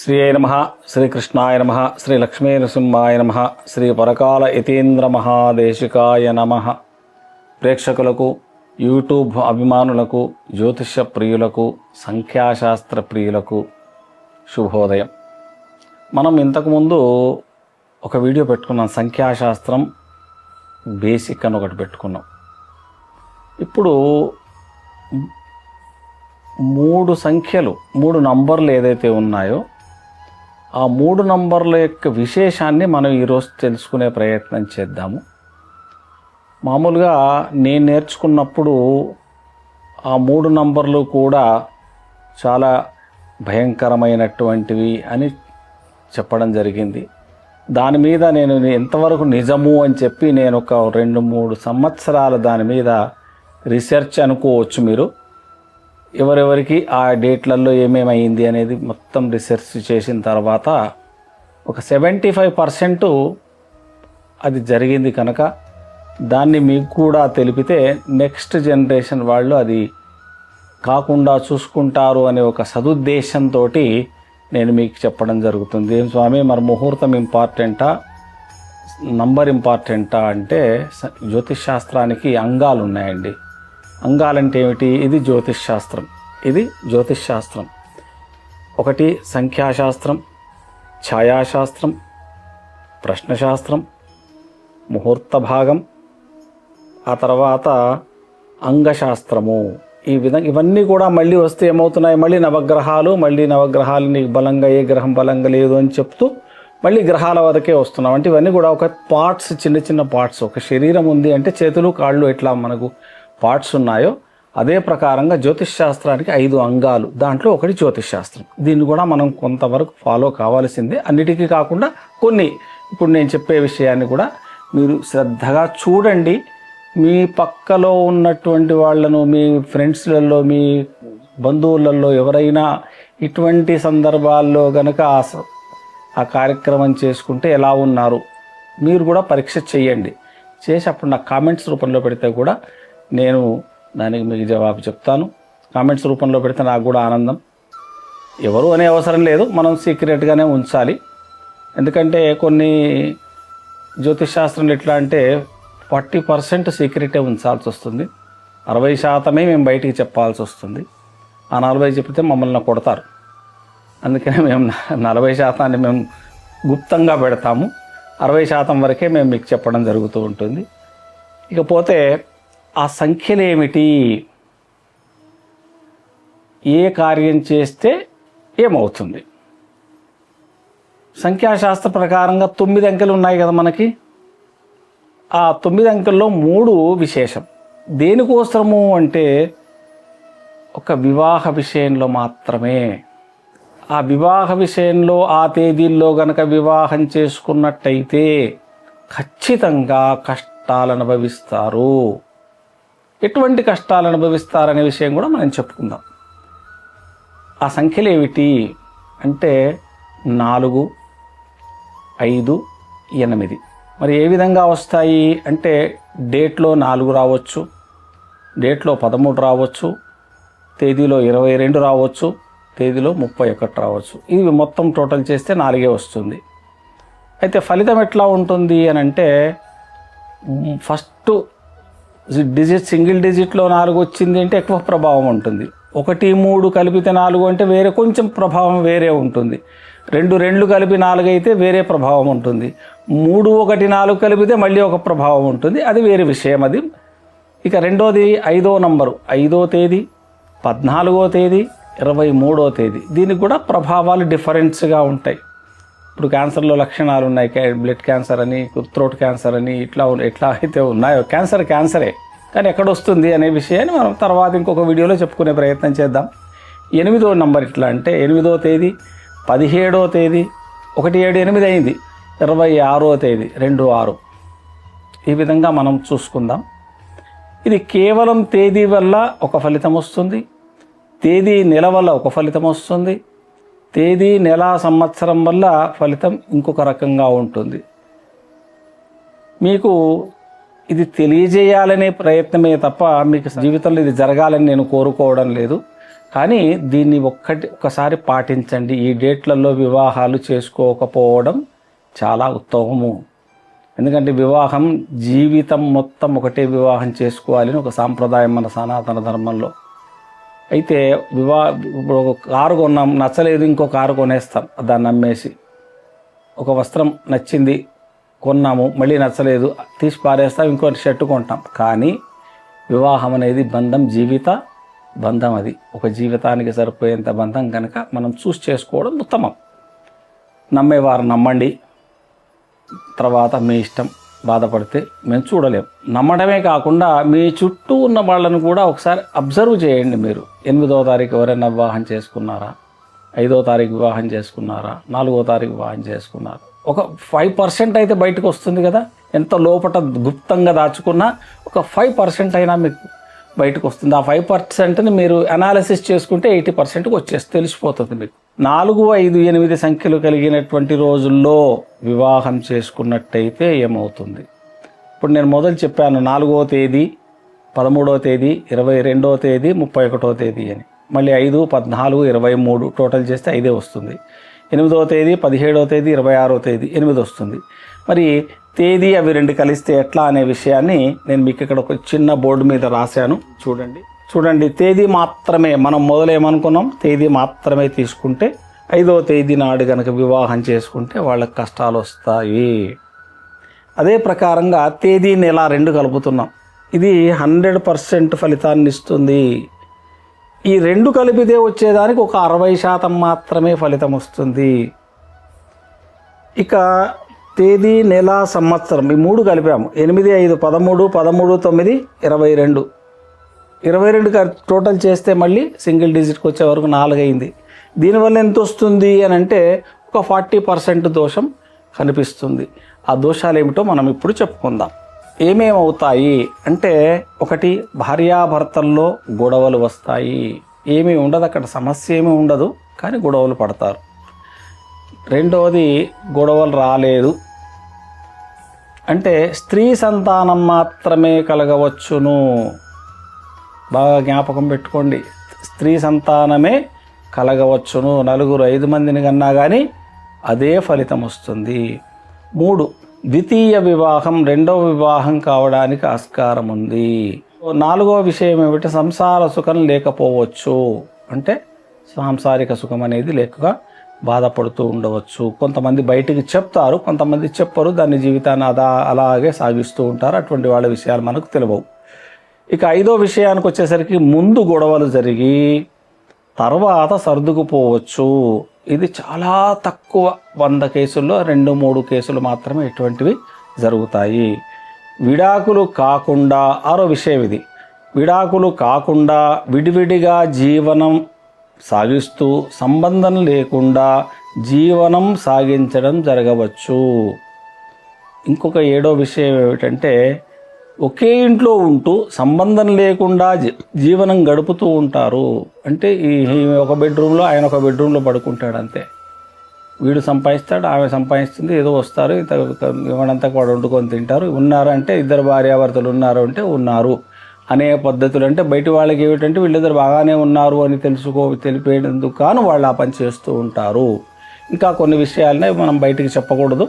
శ్రీ అయి నమ శ్రీకృష్ణాయ నమ శ్రీ లక్ష్మీ నృసింహాయ నమ శ్రీ పరకాల యతీంద్ర మహాదేశికాయ నమ. ప్రేక్షకులకు యూట్యూబ్ అభిమానులకు జ్యోతిష ప్రియులకు సంఖ్యాశాస్త్ర ప్రియులకు శుభోదయం. మనం ఇంతకుముందు ఒక వీడియో పెట్టుకున్నాం సంఖ్యాశాస్త్రం బేసిక్ అని ఒకటి పెట్టుకున్నాం. ఇప్పుడు మూడు సంఖ్యలు మూడు నంబర్లు ఏదైతే ఉన్నాయో ఆ మూడు నంబర్ల యొక్క విశేషాన్ని మనం ఈరోజు తెలుసుకునే ప్రయత్నం చేద్దాము. మామూలుగా నేను నేర్చుకున్నప్పుడు ఆ మూడు నంబర్లు కూడా చాలా భయంకరమైనటువంటివి అని చెప్పడం జరిగింది. దాని మీద నేను ఎంతవరకు నిజము అని చెప్పి నేను ఒక రెండు మూడు సంవత్సరాల దాని మీద రీసెర్చ్ అనుకోవచ్చు మీరు. ఎవరెవరికి ఆ డేట్లలో ఏమేమైంది అనేది మొత్తం రీసెర్చ్ చేసిన తర్వాత ఒక సెవెంటీ ఫైవ్ పర్సెంట్ అది జరిగింది కనుక దాన్ని మీకు కూడా తెలిపితే నెక్స్ట్ జనరేషన్ వాళ్ళు అది కాకుండా చూసుకుంటారు అనే ఒక సదుద్దేశంతో నేను మీకు చెప్పడం జరుగుతుంది. ఏం స్వామి మరి ముహూర్తం ఇంపార్టెంటా నంబర్ ఇంపార్టెంటా అంటే జ్యోతిష్ శాస్త్రానికి అంగాలు ఉన్నాయండి అంగాలంటే ఏమిటి ఇది జ్యోతిష్ శాస్త్రం ఇది జ్యోతిష్ శాస్త్రం ఒకటి సంఖ్యాశాస్త్రం ఛాయాశాస్త్రం ప్రశ్నశాస్త్రం ముహూర్త భాగం ఆ తర్వాత అంగశాస్త్రము. ఈ విధంగా ఇవన్నీ కూడా మళ్ళీ వస్తే ఏమవుతున్నాయి? మళ్ళీ నవగ్రహాలు మళ్ళీ నవగ్రహాలు నీకు బలంగా ఏ గ్రహం బలంగా లేదు అని చెప్తూ మళ్ళీ గ్రహాల వరకే వస్తున్నాం. అంటే ఇవన్నీ కూడా ఒక పార్ట్స్ చిన్న చిన్న పార్ట్స్. ఒక శరీరం ఉంది అంటే చేతులు కాళ్ళు ఎట్లా మనకు పార్ట్స్ ఉన్నాయో అదే ప్రకారంగా జ్యోతిష్ శాస్త్రానికి ఐదు అంగాలు. దాంట్లో ఒకటి జ్యోతిష్ శాస్త్రం. దీన్ని కూడా మనం కొంతవరకు ఫాలో కావాల్సిందే. అన్నిటికీ కాకుండా కొన్ని. ఇప్పుడు నేను చెప్పే విషయాన్ని కూడా మీరు శ్రద్ధగా చూడండి. మీ పక్కలో ఉన్నటువంటి వాళ్ళను మీ ఫ్రెండ్స్లలో మీ బంధువులలో ఎవరైనా ఇటువంటి సందర్భాల్లో గనక ఆ ఆ కార్యక్రమం చేసుకుంటే ఎలా ఉన్నారు? మీరు కూడా పరీక్ష చేయండి. చేసి అప్పుడు నాకు కామెంట్స్ రూపంలో పెడితే కూడా నేను దానికి మీకు జవాబు చెప్తాను. కామెంట్స్ రూపంలో పెడితే నాకు కూడా ఆనందం. ఎవరు అనే అవసరం లేదు. మనం సీక్రెట్గానే ఉంచాలి. ఎందుకంటే కొన్ని జ్యోతిష్ శాస్త్రం ఎట్లా అంటే ఫార్టీ పర్సెంట్ సీక్రెటే ఉంచాల్సి వస్తుంది. అరవై శాతమే మేము బయటికి చెప్పాల్సి వస్తుంది. ఆ నలభై చెప్తే మమ్మల్ని కొడతారు. అందుకనే మేము నలభై శాతాన్ని మేము గుప్తంగా పెడతాము. అరవై శాతం వరకే మేము మీకు చెప్పడం జరుగుతూ ఉంటుంది. ఇకపోతే ఆ సంఖ్యలు ఏమిటి ఏ కార్యం చేస్తే ఏమవుతుంది? సంఖ్యాశాస్త్ర ప్రకారంగా తొమ్మిది అంకెలు ఉన్నాయి కదా మనకి. ఆ తొమ్మిది అంకెల్లో మూడు విశేషం. దేనికోసము అంటే ఒక వివాహ విషయంలో మాత్రమే. ఆ వివాహ విషయంలో ఆ తేదీల్లో గనక వివాహం చేసుకున్నట్టయితే ఖచ్చితంగా కష్టాలు అనుభవిస్తారు ఎటువంటి కష్టాలు అనుభవిస్తారనే విషయం కూడా మనం చెప్పుకుందాం. ఆ సంఖ్యలు ఏమిటి అంటే నాలుగు ఐదు ఎనిమిది. మరి ఏ విధంగా వస్తాయి? అంటే డేట్లో నాలుగు రావచ్చు డేట్లో పదమూడు రావచ్చు తేదీలో ఇరవై రెండు రావచ్చు తేదీలో ముప్పై ఒకటి రావచ్చు. ఇవి మొత్తం టోటల్ చేస్తే నాలుగే వస్తుంది. అయితే ఫలితం ఎట్లా ఉంటుంది అని అంటే ఫస్ట్ డిజిట్ సింగిల్ డిజిట్లో నాలుగు వచ్చింది అంటే ఎక్కువ ప్రభావం ఉంటుంది. ఒకటి మూడు కలిపితే నాలుగు అంటే వేరే కొంచెం ప్రభావం వేరే ఉంటుంది. రెండు రెండు కలిపి నాలుగు అయితే వేరే ప్రభావం ఉంటుంది. మూడు ఒకటి నాలుగు కలిపితే మళ్ళీ ఒక ప్రభావం ఉంటుంది. అది వేరే విషయం అది. ఇక రెండోది ఐదో నంబరు. ఐదో తేదీ పద్నాలుగో తేదీ ఇరవై మూడో తేదీ. దీనికి కూడా ప్రభావాలు డిఫరెన్స్గా ఉంటాయి. ఇప్పుడు క్యాన్సర్లో లక్షణాలు ఉన్నాయి. క్యా- బ్లడ్ క్యాన్సర్ అని త్రోట్ క్యాన్సర్ అని ఇట్లా ఎట్లా అయితే ఉన్నాయో క్యాన్సర్ క్యాన్సరే కానీ ఎక్కడ వస్తుంది అనే విషయాన్ని మనం తర్వాత ఇంకొక వీడియోలో చెప్పుకునే ప్రయత్నం చేద్దాం. ఎనిమిదో నంబర్ ఇట్లా అంటే ఎనిమిదో తేదీ పదిహేడో తేదీ ఒకటి ఏడు ఎనిమిది అయింది ఇరవై ఆరో తేదీ రెండు ఆరు. ఈ విధంగా మనం చూసుకుందాం. ఇది కేవలం తేదీ వల్ల ఒక ఫలితం వస్తుంది తేదీ నెల వల్ల ఒక ఫలితం వస్తుంది తేదీ నెల సంవత్సరం వల్ల ఫలితం ఇంకొక రకంగా ఉంటుంది. మీకు ఇది తెలియజేయాలనే ప్రయత్నమే తప్ప మీకు జీవితంలో ఇది జరగాలని నేను కోరుకోవడం లేదు. కానీ దీన్ని ఒక్కటి ఒకసారి పాటించండి. ఈ డేట్లలో వివాహాలు చేసుకోకపోవడం చాలా ఉత్తమము. ఎందుకంటే వివాహం జీవితం మొత్తం ఒకటే వివాహం చేసుకోవాలని ఒక సాంప్రదాయం మన సనాతన ధర్మంలో. అయితే వివాహ ఇప్పుడు ఒక కారు కొన్నాం నచ్చలేదు ఇంకో కారు కొనేస్తాం. దాన్ని అమ్మేసి ఒక వస్త్రం నచ్చింది కొన్నాము మళ్ళీ నచ్చలేదు తీసి పారేస్తాం ఇంకో షర్ట్ కొంటాం. కానీ వివాహం అనేది బంధం జీవిత బంధం అది. ఒక జీవితానికి సరిపోయేంత బంధం కనుక మనం చూస్ చేసుకోవడం ఉత్తమం. నమ్మేవారు నమ్మండి. తర్వాత మీ ఇష్టం బాధపడితే మేము చూడలేం. నమ్మడమే కాకుండా మీ చుట్టూ ఉన్న వాళ్ళను కూడా ఒకసారి అబ్జర్వ్ చేయండి మీరు. ఎనిమిదో తారీఖు ఎవరైనా వివాహం చేసుకున్నారా? ఐదో తారీఖు వివాహం చేసుకున్నారా? నాలుగో తారీఖు వివాహం చేసుకున్నారా? ఒక ఫైవ్ పర్సెంట్ అయితే బయటకు వస్తుంది కదా? ఎంత లోపట గుప్తంగా దాచుకున్నా ఒక ఫైవ్ పర్సెంట్ అయినా మీకు బయటకు వస్తుంది. ఆ ఫైవ్ పర్సెంట్ని మీరు అనాలిసిస్ చేసుకుంటే ఎయిటీ పర్సెంట్కి వచ్చేసి తెలిసిపోతుంది మీకు. నాలుగు ఐదు ఎనిమిది సంఖ్యలు కలిగినటువంటి రోజుల్లో వివాహం చేసుకున్నట్టయితే ఏమవుతుంది? ఇప్పుడు నేను మొదలు చెప్పాను నాలుగో తేదీ పదమూడవ తేదీ ఇరవై రెండవ తేదీ ముప్పై ఒకటో తేదీ అని. మళ్ళీ ఐదు పద్నాలుగు ఇరవై మూడు టోటల్ చేస్తే ఐదే వస్తుంది. ఎనిమిదవ తేదీ పదిహేడవ తేదీ ఇరవై ఆరో తేదీ ఎనిమిది వస్తుంది. మరి తేదీ అవి రెండు కలిస్తే ఎట్లా అనే విషయాన్ని నేను మీకు ఇక్కడ ఒక చిన్న బోర్డు మీద రాశాను. చూడండి. చూడండి తేదీ మాత్రమే మనం మొదలేమనుకున్నాం? తేదీ మాత్రమే తీసుకుంటే ఐదవ తేదీ నాడు కనుక వివాహం చేసుకుంటే వాళ్ళకి కష్టాలు వస్తాయి. అదే ప్రకారంగా తేదీ నెల రెండు కలుపుతున్నాం. ఇది హండ్రెడ్ పర్సెంట్ ఫలితాన్ని ఇస్తుంది. ఈ రెండు కలిపితే వచ్చేదానికి ఒక అరవై శాతం మాత్రమే ఫలితం వస్తుంది. ఇక తేదీ నెల సంవత్సరం ఈ మూడు కలిపాము. ఎనిమిది ఐదు పదమూడు పదమూడు తొమ్మిది ఇరవై రెండు. ఇరవై రెండు టోటల్ చేస్తే మళ్ళీ సింగిల్ డిజిట్కి వచ్చే వరకు నాలుగు అయింది. దీనివల్ల ఎంత వస్తుంది అని అంటే ఒక ఫార్టీ పర్సెంట్ దోషం కనిపిస్తుంది. ఆ దోషాలు ఏమిటో మనం ఇప్పుడు చెప్పుకుందాం. ఏమేమవుతాయి? అంటే ఒకటి భార్యాభర్తల్లో గొడవలు వస్తాయి. ఏమీ ఉండదు అక్కడ సమస్య ఏమీ ఉండదు కానీ గొడవలు పడతారు. రెండవది గొడవలు రాలేదు. అంటే స్త్రీ సంతానం మాత్రమే కలగవచ్చును. బాగా జ్ఞాపకం పెట్టుకోండి. స్త్రీ సంతానమే కలగవచ్చును. నలుగురు ఐదు మందిని కన్నా కానీ అదే ఫలితం వస్తుంది. మూడు ద్వితీయ వివాహం రెండవ వివాహం కావడానికి ఆస్కారం ఉంది. నాలుగో విషయం ఏమిటి? సంసార సుఖం లేకపోవచ్చు. అంటే సాంసారిక సుఖం అనేది లేక బాధపడుతూ ఉండవచ్చు. కొంతమంది బయటికి చెప్తారు కొంతమంది చెప్పరు. దాని జీవితాన్ని అదా అలాగే సాగిస్తూ ఉంటారు. అటువంటి వాళ్ళ విషయాలు మనకు తెలియవు. ఇక ఐదో విషయానికి వచ్చేసరికి ముందు గొడవలు జరిగి తర్వాత సర్దుకుపోవచ్చు. ఇది చాలా తక్కువ వంద కేసుల్లో రెండు మూడు కేసులు మాత్రమే ఇటువంటివి జరుగుతాయి. విడాకులు కాకుండా ఆరో విషయం ఇది. విడాకులు కాకుండా విడివిడిగా జీవనం సాగిస్తూ సంబంధం లేకుండా జీవనం సాగించడం జరగవచ్చు. ఇంకొక ఏడో విషయం ఏమిటంటే ఒకే ఇంట్లో ఉంటూ సంబంధం లేకుండా జీ- జీవనం గడుపుతూ ఉంటారు. అంటే ఈ ఒక బెడ్రూమ్లో ఆయన ఒక బెడ్రూమ్లో పడుకుంటాడు అంతే. వీడు సంపాదిస్తాడు ఆమె సంపాదిస్తుంది ఏదో వస్తారు ఇంత ఇవ్వడంతా వాడు వండుకొని తింటారు. ఉన్నారు అంటే ఇద్దరు భార్యాభర్తలు ఉన్నారు అంటే ఉన్నారు. అనే పద్ధతులు అంటే బయట వాళ్ళకి ఏమిటంటే వీళ్ళిద్దరు బాగానే ఉన్నారు అని తెలుసుకో తెలిపేందుకు కాను వాళ్ళు ఆ పని చేస్తూ ఉంటారు. ఇంకా కొన్ని విషయాలనే మనం బయటికి చెప్పకూడదు.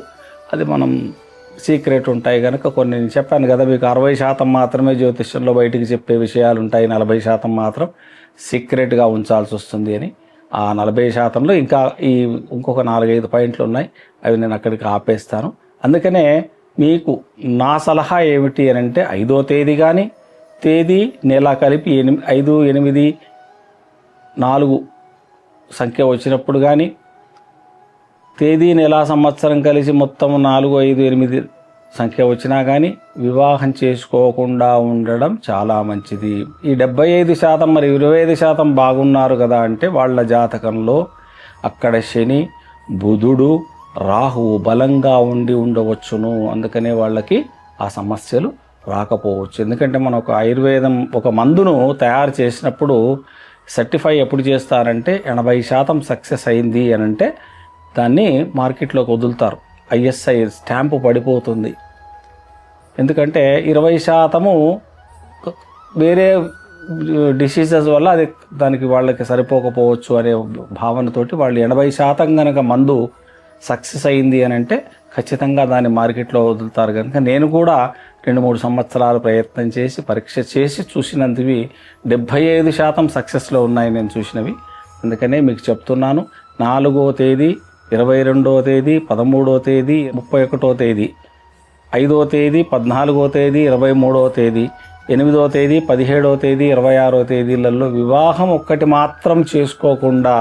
అది మనం సీక్రెట్ ఉంటాయి కనుక కొన్ని నేను చెప్పాను కదా మీకు అరవై శాతం మాత్రమే జ్యోతిష్యంలో బయటికి చెప్పే విషయాలు ఉంటాయి నలభై శాతం మాత్రం సీక్రెట్గా ఉంచాల్సి వస్తుంది అని. ఆ నలభై శాతంలో ఇంకా ఈ ఇంకొక నాలుగైదు పాయింట్లు ఉన్నాయి. అవి నేను అక్కడికి ఆపేస్తాను. అందుకనే మీకు నా సలహా ఏమిటి అని అంటే ఐదో తేదీ కానీ తేదీ నెల కలిపి ఎనిమిది ఐదు ఎనిమిది నాలుగు సంఖ్య వచ్చినప్పుడు కానీ తేదీ నెల సంవత్సరం కలిసి మొత్తం నాలుగు ఐదు ఎనిమిది సంఖ్య వచ్చినా కానీ వివాహం చేసుకోకుండా ఉండడం చాలా మంచిది. ఈ డెబ్బై ఐదు శాతం మరి ఇరవై ఐదు శాతం బాగున్నారు కదా అంటే వాళ్ళ జాతకంలో అక్కడ శని బుధుడు రాహువు బలంగా ఉండి ఉండవచ్చును. అందుకనే వాళ్ళకి ఆ సమస్యలు రాకపోవచ్చు. ఎందుకంటే మనం ఒక ఆయుర్వేదం ఒక మందును తయారు చేసినప్పుడు సర్టిఫై ఎప్పుడు చేస్తారంటే ఎనభై శాతం సక్సెస్ అయింది అని అంటే దాన్ని మార్కెట్లోకి వదులుతారు. ఐఎస్ఐ స్టాంపు పడిపోతుంది. ఎందుకంటే ఇరవై శాతము వేరే డిసీజెస్ వల్ల అది దానికి వాళ్ళకి సరిపోకపోవచ్చు అనే భావనతోటి వాళ్ళు ఎనభై శాతం కనుక మందు సక్సెస్ అయింది అని అంటే ఖచ్చితంగా దాన్ని మార్కెట్లో వదులుతారు కనుక నేను కూడా రెండు మూడు సంవత్సరాలు ప్రయత్నం చేసి పరీక్ష చేసి చూసినందువి డెబ్భై ఐదు శాతం సక్సెస్లో ఉన్నాయి నేను చూసినవి. అందుకనే మీకు చెప్తున్నాను నాలుగో తేదీ ఇరవై రెండవ తేదీ పదమూడవ తేదీ ముప్పై ఒకటో తేదీ ఐదో తేదీ పద్నాలుగో తేదీ ఇరవై మూడవ తేదీ ఎనిమిదో తేదీ పదిహేడవ తేదీ ఇరవై ఆరో తేదీలలో వివాహం ఒక్కటి మాత్రం చేసుకోకుండా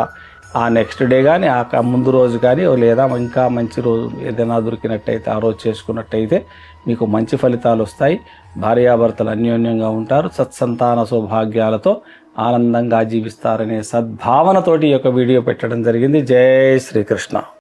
ఆ నెక్స్ట్ డే కానీ ఆ ముందు రోజు కానీ లేదా ఇంకా మంచి రోజు ఏదైనా దొరికినట్టయితే ఆ రోజు చేసుకున్నట్టయితే మీకు మంచి ఫలితాలు వస్తాయి. భార్యాభర్తలు అన్యోన్యంగా ఉంటారు. సత్సంతాన సౌభాగ్యాలతో ఆనందంగా జీవిస్తారనే సద్భావనతోటి ఈ యొక్క వీడియో పెట్టడం జరిగింది. జై శ్రీకృష్ణ.